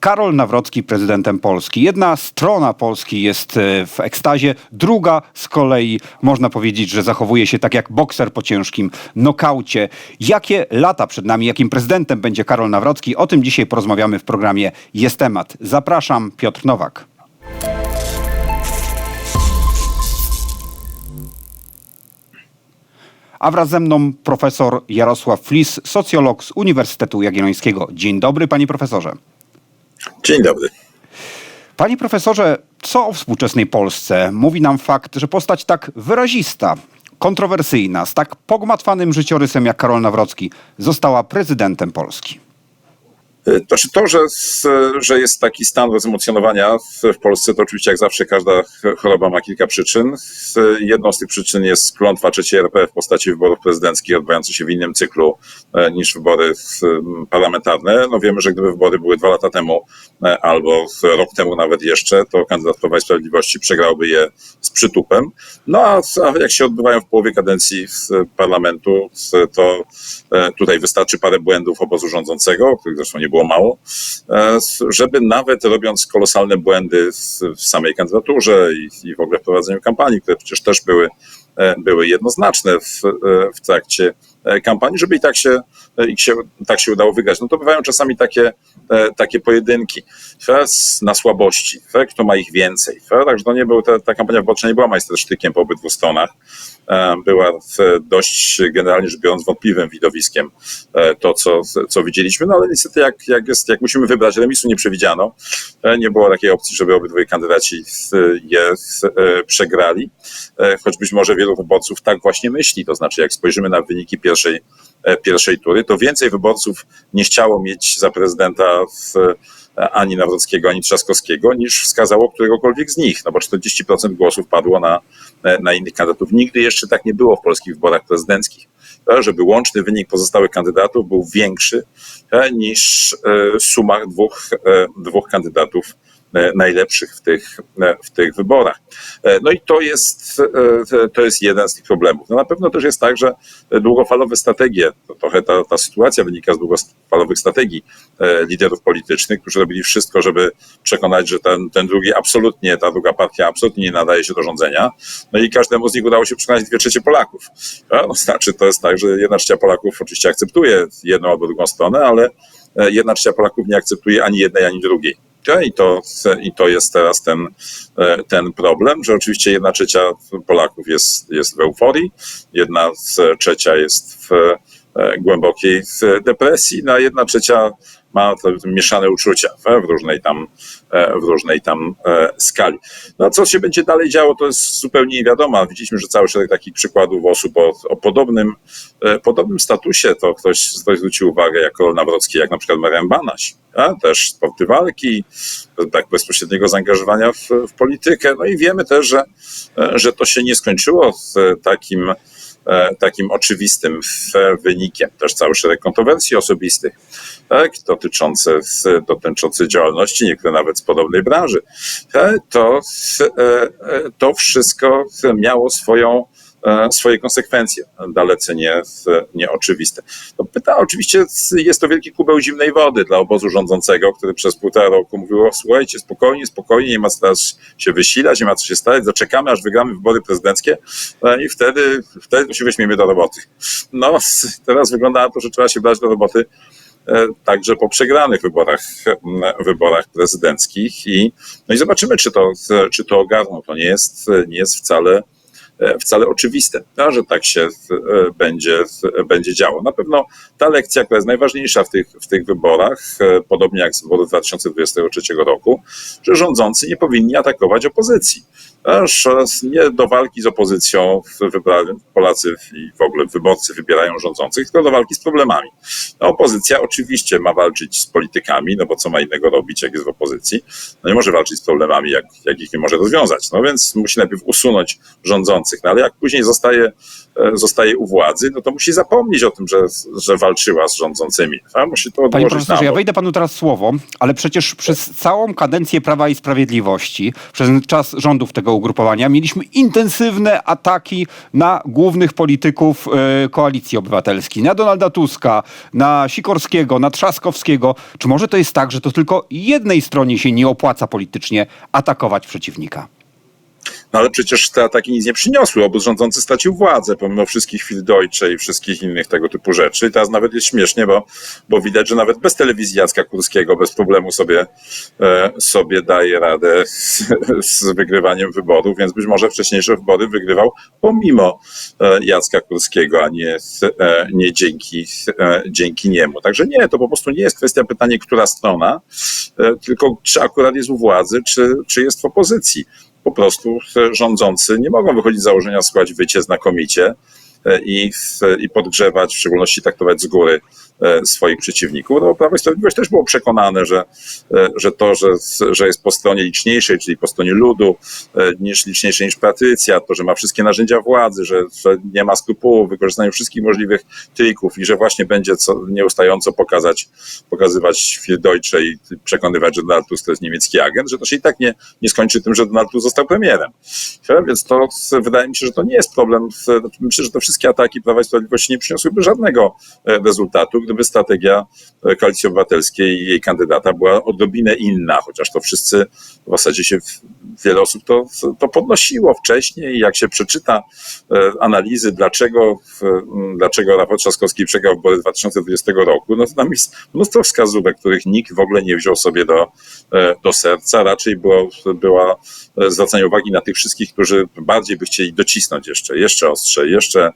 Karol Nawrocki prezydentem Polski. Jedna strona Polski jest e, w ekstazie, druga z kolei można powiedzieć, że zachowuje się tak jak bokser po ciężkim nokaucie. Jakie lata przed nami, jakim prezydentem będzie Karol Nawrocki? O tym dzisiaj porozmawiamy w programie Jest temat. Zapraszam, Piotr Nowak. A wraz ze mną profesor Jarosław Flis, socjolog z Uniwersytetu Jagiellońskiego. Dzień dobry, panie profesorze. Dzień dobry. Panie profesorze, co o współczesnej Polsce mówi nam fakt, że postać tak wyrazista, kontrowersyjna, z tak pogmatwanym życiorysem jak Karol Nawrocki została prezydentem Polski? To, czy to że, że jest taki stan rozemocjonowania w, Polsce, to oczywiście jak zawsze każda choroba ma kilka przyczyn. Jedną z tych przyczyn jest klątwa trzeciej RP w postaci wyborów prezydenckich odbywających się w innym cyklu e, niż wybory parlamentarne. No wiemy, że gdyby wybory były dwa lata temu e, albo rok temu nawet jeszcze, to kandydat Prawa i Sprawiedliwości przegrałby je z przytupem. No a, a jak się odbywają w połowie kadencji parlamentu, to e, tutaj wystarczy parę błędów obozu rządzącego, których zresztą nie było było mało, e, żeby nawet robiąc kolosalne błędy w samej kandydaturze i, w ogóle w prowadzeniu kampanii, które przecież też były, e, były jednoznaczne w, e, w trakcie kampanii, żeby i tak się, i się, tak się udało wygrać. No to bywają czasami takie, takie pojedynki na słabości, kto ma ich więcej. Także to nie był, ta, ta kampania wyborcza nie była majstersztykiem po obydwu stronach. E, była dość generalnie rzecz biorąc wątpliwym widowiskiem e, to, co, co widzieliśmy, no ale niestety jak, jak, jest, jak musimy wybrać, remisu nie przewidziano, e, nie było takiej opcji, żeby obydwoje kandydaci je przegrali, choć być może wielu wyborców tak właśnie myśli, to znaczy jak spojrzymy na wyniki pierwszej, pierwszej tury, to więcej wyborców nie chciało mieć za prezydenta w ani Nawrockiego, ani Trzaskowskiego, niż wskazało któregokolwiek z nich, no bo 40% głosów padło na, na innych kandydatów. Nigdy jeszcze tak nie było w polskich wyborach prezydenckich, żeby łączny wynik pozostałych kandydatów był większy e, niż e, suma dwóch, e, dwóch kandydatów E, najlepszych w tych, e, w tych wyborach. E, no i to jest, to jest jeden z tych problemów. No na pewno też jest tak, że długofalowe strategie, to trochę ta, ta sytuacja wynika z długofalowych strategii liderów politycznych, którzy robili wszystko, żeby przekonać, że ten, ten drugi absolutnie, ta druga partia absolutnie nie nadaje się do rządzenia. No i każdemu z nich udało się przekonać dwie trzecie Polaków. No, znaczy to jest tak, że jedna trzecia Polaków oczywiście akceptuje jedną albo drugą stronę, ale jedna trzecia Polaków nie akceptuje ani jednej, ani drugiej i to, i to jest teraz ten, e, ten problem, że oczywiście jedna trzecia Polaków jest, jest w euforii, jedna trzecia jest w e, głębokiej depresji, no a jedna trzecia ma mieszane uczucia w różnej tam, e, w różnej tam e, skali. No a co się będzie dalej działo, to jest zupełnie nie wiadomo. Widzieliśmy, że cały szereg takich przykładów osób o, o podobnym, e, podobnym statusie, to ktoś, ktoś zwrócił uwagę, jako Nawrocki, jak na przykład Marian Banaś. A, też sporty walki, tak bezpośredniego zaangażowania w, w politykę. No i wiemy też, że, że to się nie skończyło z takim takim oczywistym wynikiem. Też cały szereg kontrowersji osobistych tak, dotyczące, dotyczące działalności, niektóre nawet z podobnej branży. E, to, e, to wszystko miało swoją E, swoje konsekwencje, dalece nie, nieoczywiste. No pyta, oczywiście jest to wielki kubeł zimnej wody dla obozu rządzącego, który przez półtora roku mówił, słuchajcie, spokojnie, spokojnie, nie ma co się wysilać, nie ma co się stać, zaczekamy, aż wygramy wybory prezydenckie no i wtedy, wtedy się weźmiemy do roboty. No, teraz wygląda na to, że trzeba się brać do roboty e, także po przegranych wyborach, wyborach prezydenckich i, no i zobaczymy, czy to, czy to ogarną. To nie jest, nie jest wcale E, wcale oczywiste, że tak się e, będzie, będzie działo. Na pewno ta lekcja, która jest najważniejsza w tych, w tych wyborach, e, podobnie jak z wyborów 2023 roku, że rządzący nie powinni atakować opozycji. Nie do walki z opozycją Polacy i w ogóle wyborcy wybierają rządzących, tylko do walki z problemami. No, opozycja oczywiście ma walczyć z politykami, no bo co ma innego robić, jak jest w opozycji? No nie może walczyć z problemami, jak, jak ich nie może rozwiązać. No więc musi najpierw usunąć rządzących, rządzących. No ale jak później zostaje, e, zostaje u władzy, no to musi zapomnieć o tym, że, że walczyła z rządzącymi. A musi to Panie profesorze, ja wejdę panu teraz słowo, ale przecież przez całą kadencję Prawa i Sprawiedliwości, przez czas rządów tego ugrupowania mieliśmy intensywne ataki na głównych polityków e, Koalicji Obywatelskiej, na Donalda Tuska, na Sikorskiego, na Trzaskowskiego. Czy może to jest tak, że to tylko jednej stronie się nie opłaca politycznie atakować przeciwnika? No ale przecież te ataki nic nie przyniosły. Obóz rządzący stracił władzę, pomimo wszystkich chwil Deutsche i wszystkich innych tego typu rzeczy. I teraz nawet jest śmiesznie, bo, bo widać, że nawet bez telewizji Jacka Kurskiego bez problemu sobie, e, sobie daje radę z, z wygrywaniem wyborów, więc być może wcześniejsze wybory wygrywał pomimo e, Jacka Kurskiego, a nie, e, nie dzięki, dzięki niemu. Także nie, to po prostu nie jest kwestia pytania, która strona, tylko czy akurat jest u władzy, czy, czy jest w opozycji po prostu rządzący nie mogą wychodzić z założenia, słuchać wycie znakomicie e, i, i podgrzewać, w szczególności traktować z góry swoich przeciwników. No, Prawo i Sprawiedliwość też było przekonane, że, e, że to, że, że jest po stronie liczniejszej, czyli po stronie ludu, e, niż liczniejszej niż Patrycja, to, że ma wszystkie narzędzia władzy, że, że nie ma skrupułów w wykorzystaniu wszystkich możliwych trików i że właśnie będzie co, nieustająco pokazać, pokazywać Deutsche i przekonywać, że Donald Tusk to jest niemiecki agent, że to się i tak nie, nie skończy tym, że Donald Tusk został premierem. Więc to wydaje mi się, że to nie jest problem. W- Myślę, że te wszystkie ataki Prawa i Sprawiedliwości nie przyniosłyby żadnego e, rezultatu, gdyby strategia e, Koalicji Obywatelskiej i jej kandydata była odrobinę inna, chociaż to wszyscy w zasadzie się wiele osób to, to podnosiło wcześniej. Jak się przeczyta e, analizy, dlaczego, dlaczego Rafał Trzaskowski przegrał wybory 2020 roku, no to tam jest mnóstwo wskazówek, których nikt w ogóle nie wziął sobie do, e, do serca. Raczej było, była zwracanie uwagi na tych wszystkich, którzy bardziej by chcieli docisnąć jeszcze, jeszcze ostrzej, jeszcze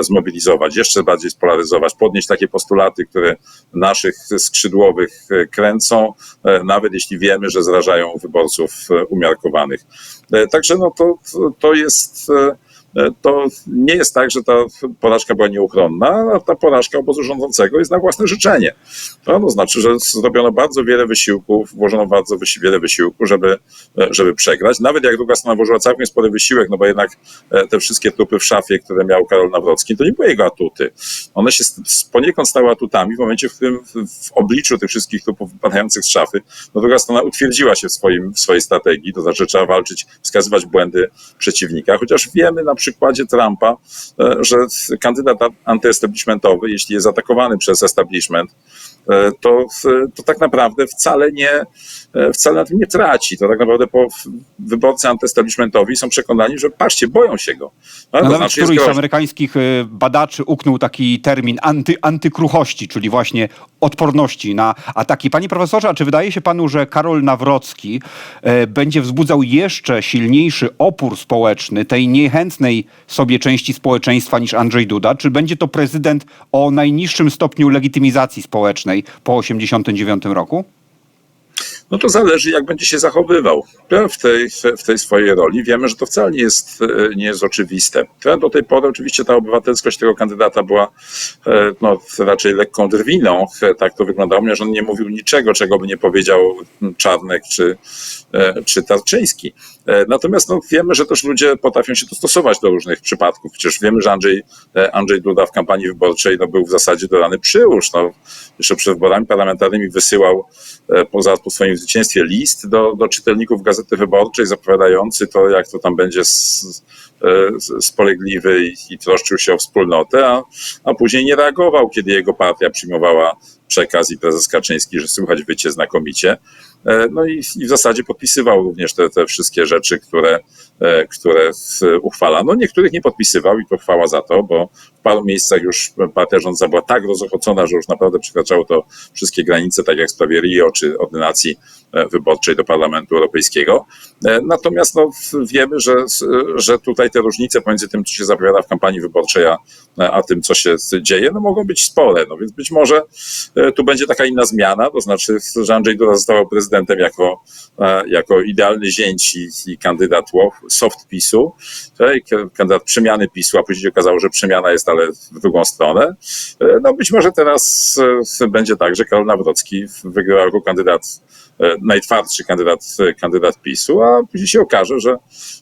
zmobilizować, jeszcze bardziej spolaryzować, podnieść takie postulaty, które naszych skrzydłowych e, kręcą, e, nawet jeśli wiemy, że zrażają wyborców e, umiarkowanych. Także no to, to jest. E, To nie jest tak, że ta porażka była nieuchronna, a ta porażka obozu rządzącego jest na własne życzenie. To no, znaczy, że zrobiono bardzo wiele wysiłków, włożono bardzo wysi- wiele wysiłku, żeby, e, żeby przegrać. Nawet jak druga strona włożyła całkiem spory wysiłek, no bo jednak e, te wszystkie trupy w szafie, które miał Karol Nawrocki, to nie były jego atuty. One się poniekąd stały atutami w momencie, w którym w, obliczu tych wszystkich trupów wypadających z szafy, no druga strona utwierdziła się w, swoim, w swojej strategii, to znaczy trzeba walczyć, wskazywać błędy przeciwnika, chociaż wiemy na przykładzie Trumpa, e, że kandydat antyestablishmentowy, jeśli jest atakowany przez establishment, to, to tak naprawdę wcale nie, e, wcale na tym nie traci. To tak naprawdę po, wyborcy antyestablishmentowi są przekonani, że patrzcie, boją się go. No, to nawet znaczy któryś z amerykańskich y, badaczy uknął taki termin anty, antykruchości, czyli właśnie odporności na ataki. Panie profesorze, a czy wydaje się panu, że Karol Nawrocki e, będzie wzbudzał jeszcze silniejszy opór społeczny tej niechętnej sobie części społeczeństwa niż Andrzej Duda? Czy będzie to prezydent o najniższym stopniu legitymizacji społecznej po 1989 roku? No to zależy, jak będzie się zachowywał w tej, w tej swojej roli. Wiemy, że to wcale nie jest, e, nie jest oczywiste. Do tej pory oczywiście ta obywatelskość tego kandydata była e, no, raczej lekką drwiną. E, Tak to wyglądało, ponieważ on nie mówił niczego, czego by nie powiedział Czarnek czy, czy Tarczyński. Natomiast no, wiemy, że też ludzie potrafią się dostosować do różnych przypadków. Przecież wiemy, że Andrzej, Andrzej Duda w kampanii wyborczej no, był w zasadzie do rany przyłóż. No, jeszcze przed wyborami parlamentarnymi wysyłał poza po swoim zwycięstwie list do, do czytelników Gazety Wyborczej zapowiadający to, jak to tam będzie spolegliwy i, i troszczył się o wspólnotę, a, a później nie reagował, kiedy jego partia przyjmowała przekaz i prezes Kaczyński, że słychać wycie znakomicie. E, No i, i w zasadzie podpisywał również te, te wszystkie rzeczy, które, e, które uchwalano. Niektórych nie podpisywał i to chwała za to, bo paru miejscach już partia rządza była tak rozochocona, że już naprawdę przekraczało to wszystkie granice, tak jak w sprawie Rio czy ordynacji e, wyborczej do Parlamentu Europejskiego. E, Natomiast no, wiemy, że, że tutaj te różnice pomiędzy tym, co się zapowiada w kampanii wyborczej, a, a tym, co się dzieje, no, mogą być spore. No, więc być może e, tu będzie taka inna zmiana, to znaczy, że Andrzej Duda został prezydentem jako, jako idealny zięć i, i kandydat soft PiSu, e, i k- kandydat przemiany PiSu, a później okazało, że przemiana jest ale w drugą stronę. E, No być może teraz e, będzie tak, że Karol Nawrocki wygrywa jako kandydat najtwardszy kandydat, kandydat PiSu, a później się okaże, że,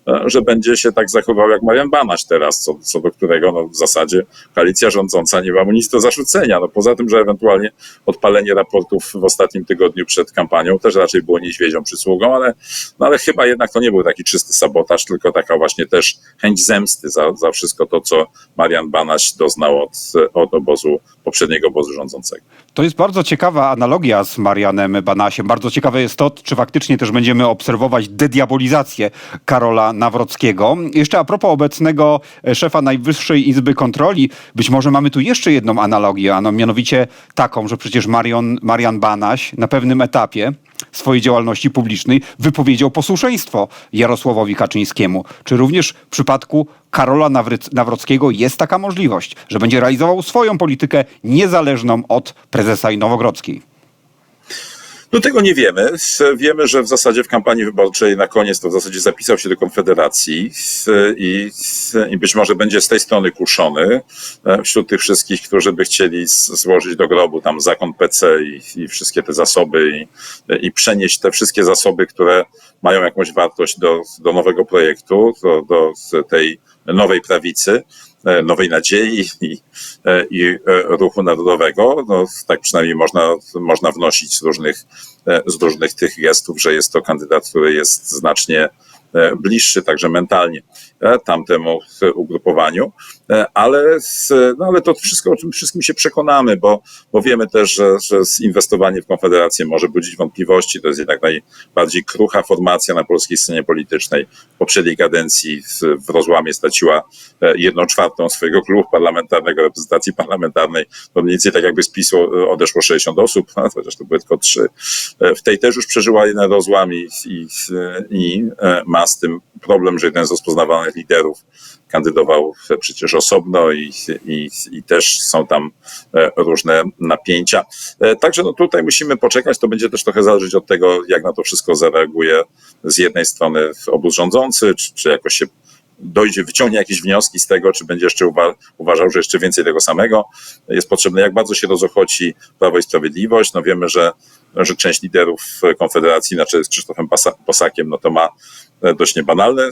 e, że będzie się tak zachował jak Marian Banaś teraz, co, co do którego no, w zasadzie koalicja rządząca nie ma mu nic do zarzucenia. No, poza tym, że ewentualnie odpalenie raportów w ostatnim tygodniu przed kampanią też raczej było niedźwiedzią przysługą, ale, no, ale chyba jednak to nie był taki czysty sabotaż, tylko taka właśnie też chęć zemsty za, za wszystko to, co Marian Banaś doznał od, od obozu, poprzedniego obozu rządzącego. To jest bardzo ciekawa analogia z Marianem Banasiem. Bardzo ciekawe jest to, czy faktycznie też będziemy obserwować dediabolizację Karola Nawrockiego. Jeszcze a propos obecnego e, szefa Najwyższej Izby Kontroli, być może mamy tu jeszcze jedną analogię, a no mianowicie taką, że przecież Marion, Marian Banaś na pewnym etapie swojej działalności publicznej wypowiedział posłuszeństwo Jarosławowi Kaczyńskiemu. Czy również w przypadku Karola Nawry- Nawrockiego jest taka możliwość, że będzie realizował swoją politykę niezależną od prezesa i Nowogrodzkiej? No tego nie wiemy. Wiemy, że w zasadzie w kampanii wyborczej na koniec to w zasadzie zapisał się do Konfederacji i, i być może będzie z tej strony kuszony e, wśród tych wszystkich, którzy by chcieli złożyć do grobu tam zakon PC i, i wszystkie te zasoby i, i przenieść te wszystkie zasoby, które mają jakąś wartość do, do nowego projektu, do, do tej nowej prawicy e, nowej nadziei i, e, i e, ruchu narodowego. No, tak przynajmniej można, można wnosić z różnych, z różnych tych gestów, że jest to kandydat, który jest znacznie bliższy także mentalnie tamtemu e, ugrupowaniu, E, ale, z, no, ale to wszystko, o tym wszystkim się przekonamy, bo, bo wiemy też, że, że inwestowanie w Konfederację może budzić wątpliwości. To jest jednak najbardziej krucha formacja na polskiej scenie politycznej. W poprzedniej kadencji w, w rozłamie straciła e, jedną czwartą swojego klubu parlamentarnego, reprezentacji parlamentarnej. To mniej więcej tak jakby z PiSu odeszło 60 osób, chociaż to były tylko trzy. W tej też już przeżyła jeden rozłam i, i, i ma z tym problem, że jeden z rozpoznawanych liderów kandydował przecież osobno i, i, i też są tam e, różne napięcia. E, Także no tutaj musimy poczekać, to będzie też trochę zależeć od tego, jak na to wszystko zareaguje z jednej strony obóz rządzący, czy, czy jakoś się dojdzie, wyciągnie jakieś wnioski z tego, czy będzie jeszcze uwa- uważał, że jeszcze więcej tego samego jest potrzebne, jak bardzo się rozochoci Prawo i Sprawiedliwość. No wiemy, że, że część liderów Konfederacji, na czele z Krzysztofem Posakiem, no to ma e, dość niebanalne e,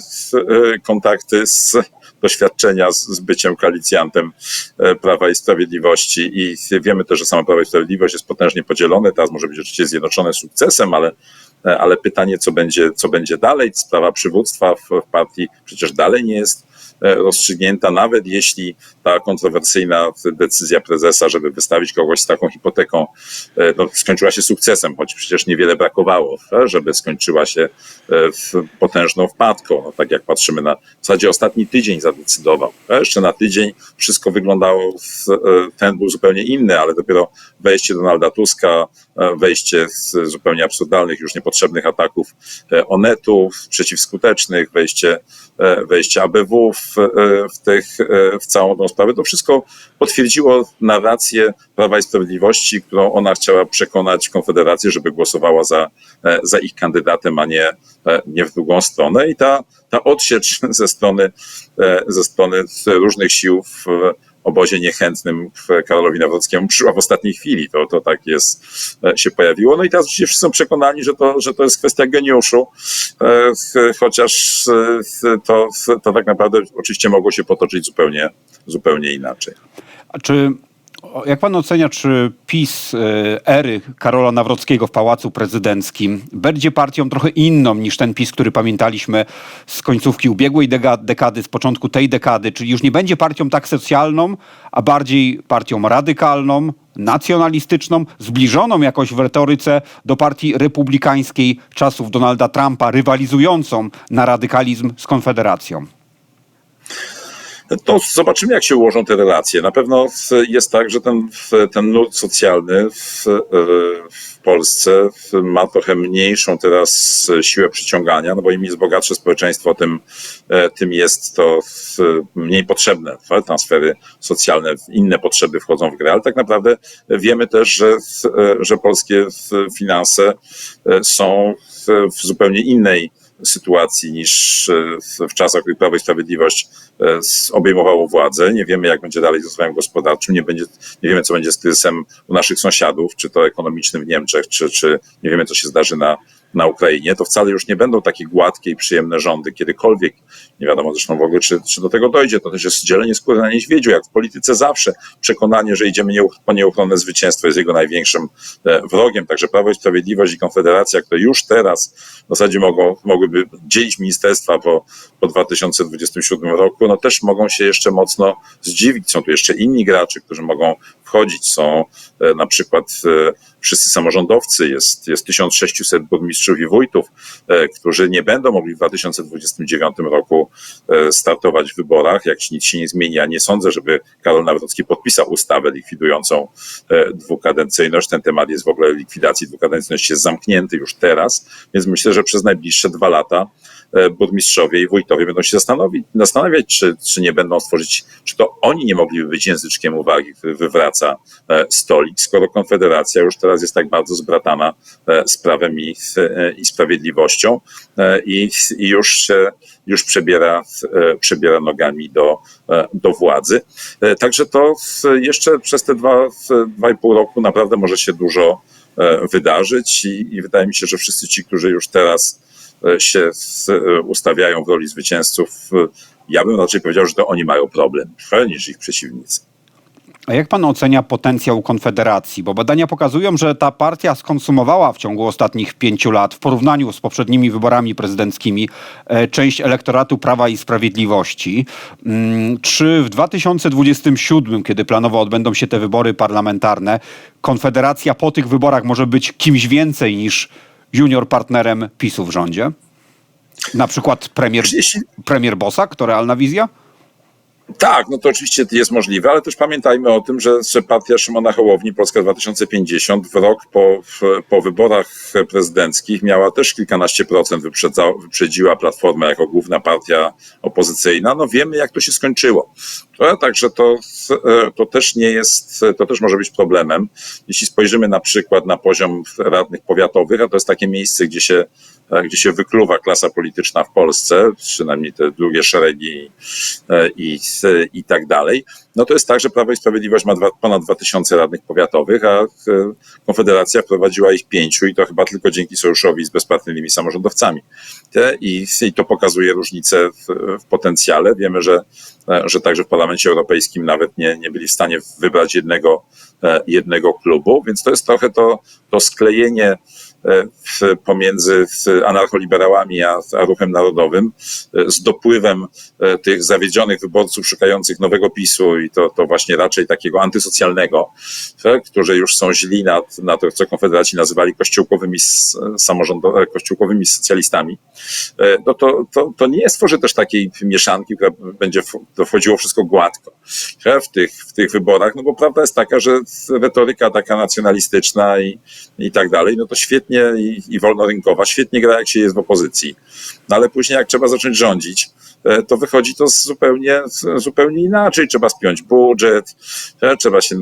kontakty z doświadczenia z, z byciem koalicjantem e, Prawa i Sprawiedliwości. I wiemy też, że samo Prawo i Sprawiedliwość jest potężnie podzielone, teraz może być oczywiście zjednoczone sukcesem, ale E, ale pytanie, co będzie, co będzie dalej, sprawa przywództwa w, partii przecież dalej nie jest e, rozstrzygnięta, nawet jeśli ta kontrowersyjna decyzja prezesa, żeby wystawić kogoś z taką hipoteką, e, no, skończyła się sukcesem, choć przecież niewiele brakowało, e, żeby skończyła się e, potężną wpadką. No, tak jak patrzymy na, w zasadzie ostatni tydzień zadecydował. E, Jeszcze na tydzień wszystko wyglądało, e, ten był zupełnie inny, ale dopiero wejście Donalda Tuska, e, wejście z zupełnie absurdalnych, już niepotrzebnych ataków e, Onetu, przeciwskutecznych, wejście, e, wejście ABW w, e, w, tych, e, w całą tą sprawę, to wszystko potwierdziło narrację Prawa i Sprawiedliwości, którą ona chciała przekonać Konfederację, żeby głosowała za, e, za ich kandydatem, a nie, e, nie w drugą stronę. I ta, ta odsiecz ze strony, e, ze strony różnych sił w obozie niechętnym Karolowi Nawrockiemu przyszła w ostatniej chwili. To, to tak jest, e, się pojawiło. No i teraz oczywiście wszyscy są przekonani, że to, że to jest kwestia geniuszu, e, ch- chociaż e, to, to tak naprawdę oczywiście mogło się potoczyć zupełnie, zupełnie inaczej. A czy, jak pan ocenia, czy PiS e, ery Karola Nawrockiego w Pałacu Prezydenckim będzie partią trochę inną niż ten PiS, który pamiętaliśmy z końcówki ubiegłej dekady, z początku tej dekady, czyli już nie będzie partią tak socjalną, a bardziej partią radykalną, nacjonalistyczną, zbliżoną jakoś w retoryce do partii republikańskiej czasów Donalda Trumpa, rywalizującą na radykalizm z Konfederacją? To zobaczymy, jak się ułożą te relacje. Na pewno jest tak, że ten, ten nurt socjalny w, w Polsce ma trochę mniejszą teraz siłę przyciągania, no bo im jest bogatsze społeczeństwo, tym, e, tym jest to mniej potrzebne. Transfery socjalne, inne potrzeby wchodzą w grę, ale tak naprawdę wiemy też, że, e, że polskie finanse e, są w zupełnie innej sytuacji niż e, w- w czasach, gdy Prawo i Sprawiedliwość e, obejmowało władzę. Nie wiemy, jak będzie dalej z rozwojem gospodarczym, nie, będzie, nie wiemy, co będzie z kryzysem u naszych sąsiadów, czy to ekonomicznym w Niemczech, czy, czy nie wiemy, co się zdarzy na, na Ukrainie. To wcale już nie będą takie gładkie i przyjemne rządy, kiedykolwiek. Nie wiadomo zresztą w ogóle, czy, czy do tego dojdzie. To też jest dzielenie skóry na niedźwiedziu, jak w polityce zawsze. Przekonanie, że idziemy nieuch- po nieuchronne zwycięstwo jest jego największym e, wrogiem. Także Prawo i Sprawiedliwość i Konfederacja, które już teraz w zasadzie mogą, mogłyby dzielić ministerstwa po, po 2027 roku, no też mogą się jeszcze mocno zdziwić. Są tu jeszcze inni gracze, którzy mogą wchodzić. Są e, na przykład e, wszyscy samorządowcy, jest, jest 1600 burmistrzów i wójtów, e, którzy nie będą mogli w 2029 roku startować w wyborach, jak nic się nie zmieni. Nie sądzę, żeby Karol Nawrocki podpisał ustawę likwidującą dwukadencyjność. Ten temat jest w ogóle likwidacji dwukadencyjności jest zamknięty już teraz, więc myślę, że przez najbliższe dwa lata burmistrzowie i wójtowie będą się zastanawiać, czy, czy nie będą stworzyć, czy to oni nie mogliby być języczkiem uwagi, który wywraca e, stolik, skoro Konfederacja już teraz jest tak bardzo zbratana e, z prawem i, e, i sprawiedliwością e, i, i już się już przebiera, e, przebiera nogami do, e, do władzy. E, Także to jeszcze przez te dwa, dwa i pół roku naprawdę może się dużo e, wydarzyć i, i wydaje mi się, że wszyscy ci, którzy już teraz e, się w- e, ustawiają w roli zwycięzców, e, ja bym raczej powiedział, że to oni mają problem e, niż ich przeciwnicy. A jak pan ocenia potencjał Konfederacji? Bo badania pokazują, że ta partia skonsumowała w ciągu ostatnich pięciu lat w porównaniu z poprzednimi wyborami prezydenckimi e, część elektoratu Prawa i Sprawiedliwości. Mm, Czy w 2027, kiedy planowo odbędą się te wybory parlamentarne, Konfederacja po tych wyborach może być kimś więcej niż junior partnerem PiSu w rządzie? Na przykład premier, premier Bosak, to realna wizja? Tak, no to oczywiście jest możliwe, ale też pamiętajmy o tym, że, partia Szymona Hołowni, Polska 2050, w rok po, w, po wyborach prezydenckich miała też kilkanaście procent, wyprzedziła Platformę jako główna partia opozycyjna. No wiemy, jak to się skończyło. Także to, to też nie jest, to też może być problemem. Jeśli spojrzymy na przykład na poziom radnych powiatowych, a to jest takie miejsce, gdzie się, gdzie się wykluwa klasa polityczna w Polsce, przynajmniej te drugie szeregi e, i, i tak dalej, no to jest tak, że Prawo i Sprawiedliwość ma dwa, ponad 2000 radnych powiatowych, a e, Konfederacja wprowadziła ich pięciu i to chyba tylko dzięki sojuszowi z bezpartyjnymi samorządowcami. I, I to pokazuje różnicę w, w potencjale. Wiemy, że, e, że także w Parlamencie Europejskim nawet nie, nie byli w stanie wybrać jednego, e, jednego klubu, więc to jest trochę to, to sklejenie e, pomiędzy anarcholiberałami a, a ruchem narodowym e, z dopływem e, tych zawiedzionych wyborców szukających nowego PiSu i to, to właśnie raczej takiego antysocjalnego, e, którzy już są źli na, na to, co Konfederaci nazywali kościółkowymi, s- samorządo- e, kościółkowymi socjalistami, e, no to, to, to nie stworzy też takiej mieszanki, która będzie to wchodziło wszystko gładko. W tych, w tych wyborach, no bo prawda jest taka, że retoryka taka nacjonalistyczna i, i tak dalej, no to świetnie i, i wolnorynkowa, świetnie gra jak się jest w opozycji, no ale później jak trzeba zacząć rządzić, to wychodzi to zupełnie, zupełnie inaczej. Trzeba spiąć budżet, e, trzeba się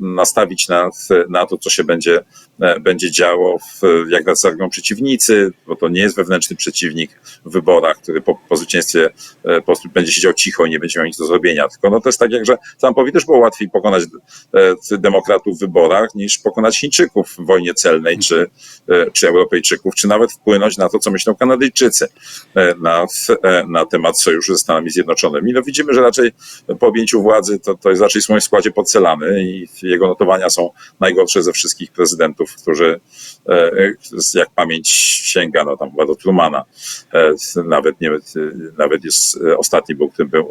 nastawić na, na to, co się będzie, e, będzie działo, w, jak nas przeciwnicy, bo to nie jest wewnętrzny przeciwnik w wyborach, który po, po zwycięstwie e, po prostu będzie siedział cicho i nie będzie miał nic do zrobienia. Tylko no to jest tak, jak że Trumpowi też było łatwiej pokonać e, demokratów w wyborach, niż pokonać Chińczyków w wojnie celnej, czy, e, czy Europejczyków, czy nawet wpłynąć na to, co myślą Kanadyjczycy e, na, e, na temat sojuszu ze Stanami Zjednoczonymi. No widzimy, że raczej po objęciu władzy to, to jest raczej w swoim składzie podcelany i jego notowania są najgorsze ze wszystkich prezydentów, którzy e, e, jak pamięć sięga, no tam chyba do Trumana, e, nawet nie, nawet jest e, ostatni był,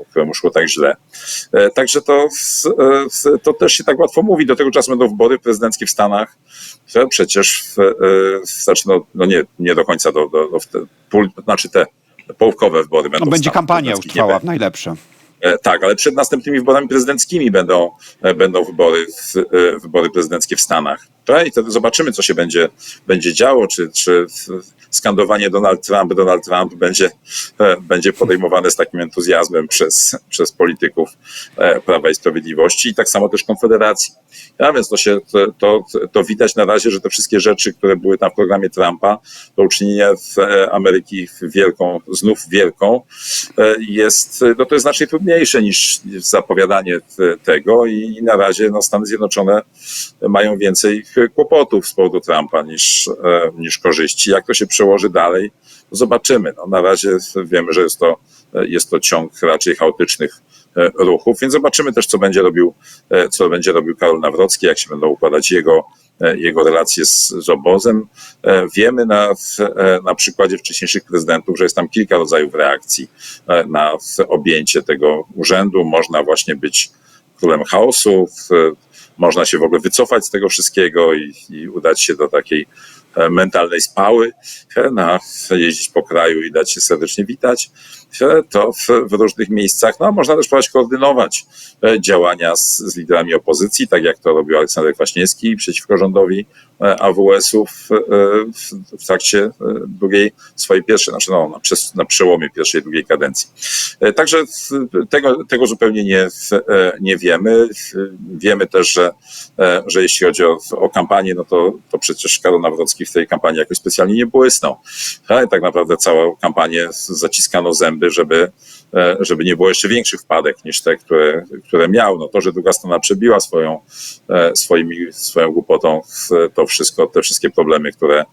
któremu szło tak źle. E, Także to, e, to też się tak łatwo mówi. Do tego czasu będą wybory prezydenckie w Stanach. że Przecież, w, e, w, znaczy no, no nie, nie do końca, do, do, do, pół, znaczy te połówkowe wybory będą. No, w będzie kampania trwała będzie. najlepsze. E, Tak, ale przed następnymi wyborami prezydenckimi będą, e, będą wybory, w, e, wybory prezydenckie w Stanach. I wtedy zobaczymy, co się będzie, będzie działo, czy, czy skandowanie Donald Trump, Donald Trump będzie, e, będzie podejmowane z takim entuzjazmem przez, przez polityków e, Prawa i Sprawiedliwości i tak samo też Konfederacji. Ja więc to się, to, to, widać na razie, że te wszystkie rzeczy, które były tam w programie Trumpa, to uczynienie Ameryki wielką, znów wielką, e, jest, no to jest znacznie trudniejsze niż zapowiadanie tego i na razie no, Stany Zjednoczone mają więcej kłopotów z powodu Trumpa niż, e, niż korzyści. Jak to się przełoży dalej, zobaczymy. No, na razie wiemy, że jest to, jest to ciąg raczej chaotycznych e, ruchów, więc zobaczymy też, co będzie robił, e, co będzie robił Karol Nawrocki, jak się będą układać jego, jego relacje z, z obozem. Wiemy na, na przykładzie wcześniejszych prezydentów, że jest tam kilka rodzajów reakcji na objęcie tego urzędu. Można właśnie być królem chaosu, można się w ogóle wycofać z tego wszystkiego i, i udać się do takiej e, mentalnej spały, e, na, jeździć po kraju i dać się serdecznie witać, to w, w różnych miejscach, no, można też próbować koordynować e, działania z, z liderami opozycji, tak jak to robił Aleksander Kwaśniewski przeciwko rządowi e, AWS-ów e, w, w trakcie drugiej swojej pierwszej, znaczy no, na, przes- na przełomie pierwszej i drugiej kadencji. Także w- tego, tego zupełnie nie, w- nie wiemy. W- Wiemy też, że, że jeśli chodzi o, o kampanię, no to, to przecież Karol Nawrocki w tej kampanii jakoś specjalnie nie błysnął. Tak naprawdę całą kampanię zaciskano zęby, żeby, e, żeby nie było jeszcze większych wpadek niż te, które, które miał. No to, że druga strona przebiła swoją, e, swoimi, swoją głupotą to wszystko, te wszystkie problemy, które,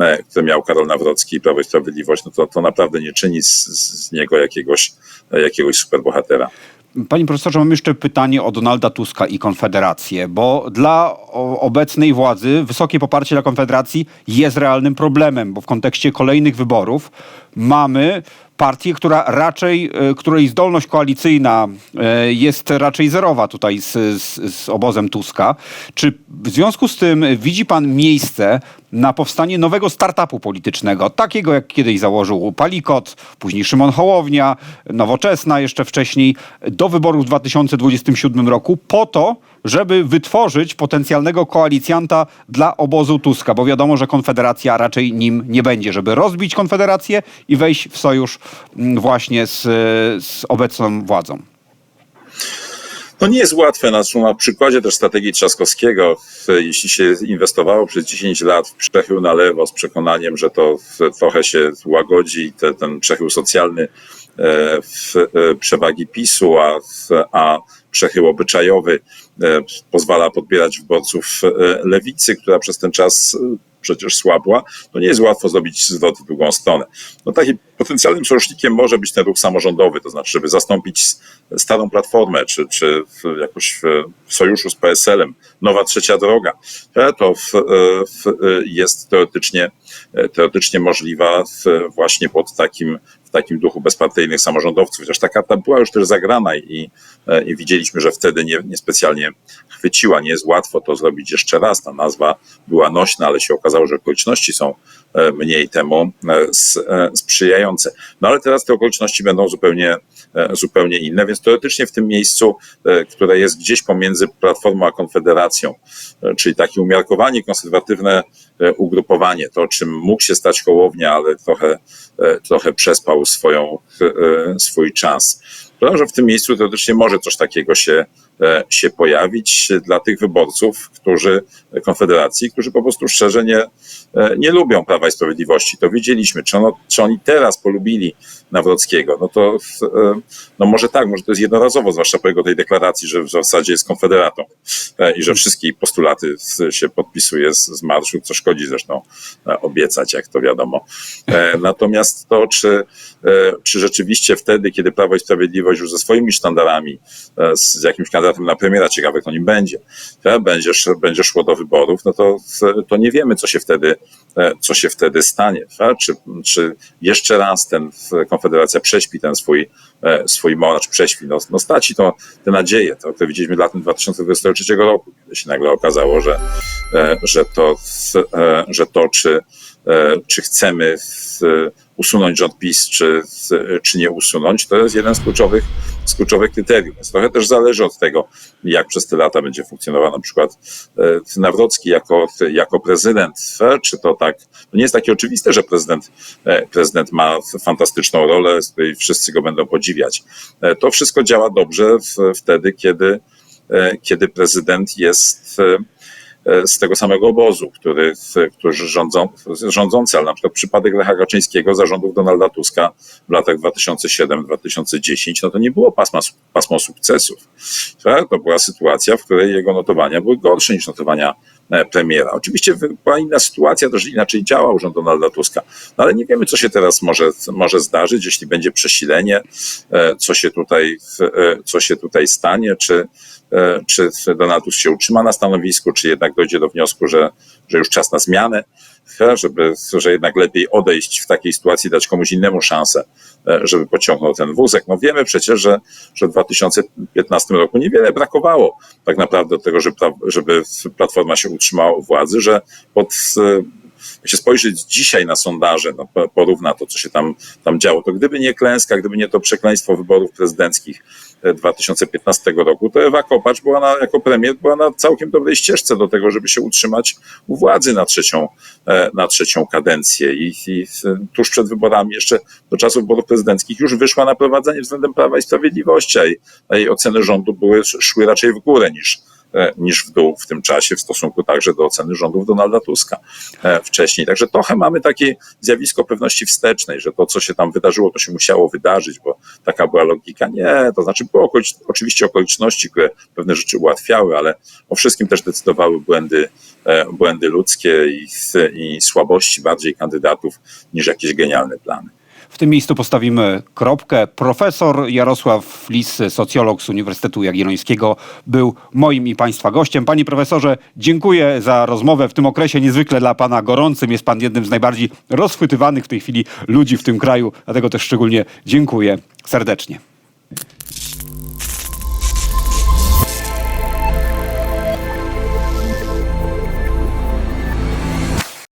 e, które miał Karol Nawrocki i Prawo i Sprawiedliwość, no to, to naprawdę nie czyni z, z niego jakiegoś, jakiegoś superbohatera. Panie profesorze, mam jeszcze pytanie o Donalda Tuska i Konfederację, bo dla obecnej władzy wysokie poparcie dla Konfederacji jest realnym problemem, bo w kontekście kolejnych wyborów mamy partię, która raczej, e, której zdolność koalicyjna e, jest raczej zerowa tutaj z, z, z obozem Tuska. Czy w związku z tym widzi pan miejsce na powstanie nowego startupu politycznego, takiego jak kiedyś założył Palikot, później Szymon Hołownia, Nowoczesna jeszcze wcześniej, do wyborów w 2027 roku, po to, żeby wytworzyć potencjalnego koalicjanta dla obozu Tuska, bo wiadomo, że Konfederacja raczej nim nie będzie, żeby rozbić Konfederację i wejść w sojusz mm, właśnie z, z obecną władzą. To nie jest łatwe, na, na przykładzie też strategii Trzaskowskiego, jeśli się inwestowało przez 10 lat w przechył na lewo z przekonaniem, że to trochę się łagodzi te, ten przechył socjalny e, w e, przewagi PiSu, a, a przechył obyczajowy e, pozwala podbierać wyborców e, lewicy, która przez ten czas e, przecież słabła, to nie jest łatwo zrobić zwrot w drugą stronę. No takim potencjalnym sojusznikiem może być ten ruch samorządowy, to znaczy, żeby zastąpić starą platformę, czy, czy w, jakoś w, sojuszu z PSL-em, nowa trzecia droga. To w, w, jest teoretycznie, teoretycznie możliwa właśnie pod takim, w takim duchu bezpartyjnych samorządowców. Chociaż ta karta była już też zagrana i, e, i widzieliśmy, że wtedy nie, niespecjalnie chwyciła. Nie jest łatwo to zrobić jeszcze raz. Ta nazwa była nośna, ale się okazało, że okoliczności są mniej temu e, e, sprzyjające. No ale teraz te okoliczności będą zupełnie, e, zupełnie inne, więc teoretycznie w tym miejscu, które jest gdzieś pomiędzy Platformą a Konfederacją, czyli takie umiarkowanie, konserwatywne ugrupowanie, to czym mógł się stać Hołownia, ale trochę, trochę przespał swoją, swój czas. Prawda, że w tym miejscu teoretycznie może coś takiego się, się pojawić dla tych wyborców, którzy Konfederacji, którzy po prostu szczerze nie, e, nie lubią Prawa i Sprawiedliwości. To widzieliśmy. Czy, ono, czy oni teraz polubili Nawrockiego? No to e, no może tak, może to jest jednorazowo, zwłaszcza po jego tej deklaracji, że w zasadzie jest konfederatą e, i że wszystkie postulaty się podpisuje z, z marszu, co szkodzi zresztą e, obiecać, jak to wiadomo. E, Natomiast to, czy, e, czy rzeczywiście wtedy, kiedy Prawo i Sprawiedliwość już ze swoimi sztandarami, e, z jakimś kandydatem na premiera, ciekawe kto nim będzie, e, będzie, sz- będzie szło do wyborów, no to, to nie wiemy, co się wtedy, e, co się wtedy stanie. e, Czy, czy jeszcze raz ten Konfederacja prześpi ten swój, e, swój moracz, prześpi. No, no straci to te nadzieje. To, to widzieliśmy latem 2023 roku, kiedy się nagle okazało, że, e, że, to, że to, czy czy chcemy usunąć rząd PiS, czy, czy nie usunąć, to jest jeden z kluczowych, z kluczowych kryteriów. Więc trochę też zależy od tego, jak przez te lata będzie funkcjonował na przykład e, Nawrocki jako, jako prezydent, e, czy to tak, nie jest takie oczywiste, że prezydent, e, prezydent ma fantastyczną rolę, z której wszyscy go będą podziwiać. To wszystko działa dobrze w, wtedy, kiedy, kiedy prezydent jest z tego samego obozu, który, którzy rządzą, rządzący, ale na przykład przypadek Lecha Kaczyńskiego, zarządów Donalda Tuska w latach 2007-2010, no to nie było pasma, pasmo sukcesów. Tak? To była sytuacja, w której jego notowania były gorsze niż notowania e, premiera. Oczywiście była inna sytuacja, też inaczej działał rząd Donalda Tuska, no ale nie wiemy, co się teraz może, może zdarzyć, jeśli będzie przesilenie, e, co się tutaj, e, co się tutaj stanie, czy, e, czy Donald Tusk się utrzyma na stanowisku, czy jednak dojdzie do wniosku, że, że już czas na zmianę, e, żeby, że jednak lepiej odejść w takiej sytuacji, dać komuś innemu szansę, e, żeby pociągnął ten wózek. No wiemy przecież, że, że w 2015 roku niewiele brakowało tak naprawdę do tego, żeby, żeby Platforma się utrzymała u władzy, że pod e, jak się spojrzeć dzisiaj na sondaże, no, po- porówna to, co się tam, tam działo, to gdyby nie klęska, gdyby nie to przekleństwo wyborów prezydenckich e, 2015 roku, to Ewa Kopacz była na, jako premier była na całkiem dobrej ścieżce do tego, żeby się utrzymać u władzy na trzecią, e, na trzecią kadencję. I, I tuż przed wyborami, jeszcze do czasu wyborów prezydenckich, już wyszła na prowadzenie względem Prawa i Sprawiedliwości, a jej, a jej oceny rządu były, szły raczej w górę niż, e, niż w dół w tym czasie, w stosunku także do oceny rządów Donalda Tuska e, wcześniej. Także trochę mamy takie zjawisko pewności wstecznej, że to, co się tam wydarzyło, to się musiało wydarzyć, bo taka była logika. Nie, to znaczy były okolic- oczywiście okoliczności, które pewne rzeczy ułatwiały, ale o wszystkim też decydowały błędy, e, błędy ludzkie i, i słabości bardziej kandydatów niż jakieś genialne plany. W tym miejscu postawimy kropkę. Profesor Jarosław Lis, socjolog z Uniwersytetu Jagiellońskiego, był moim i Państwa gościem. Panie profesorze, dziękuję za rozmowę w tym okresie niezwykle dla Pana gorącym. Jest Pan jednym z najbardziej rozchwytywanych w tej chwili ludzi w tym kraju, dlatego też szczególnie dziękuję serdecznie.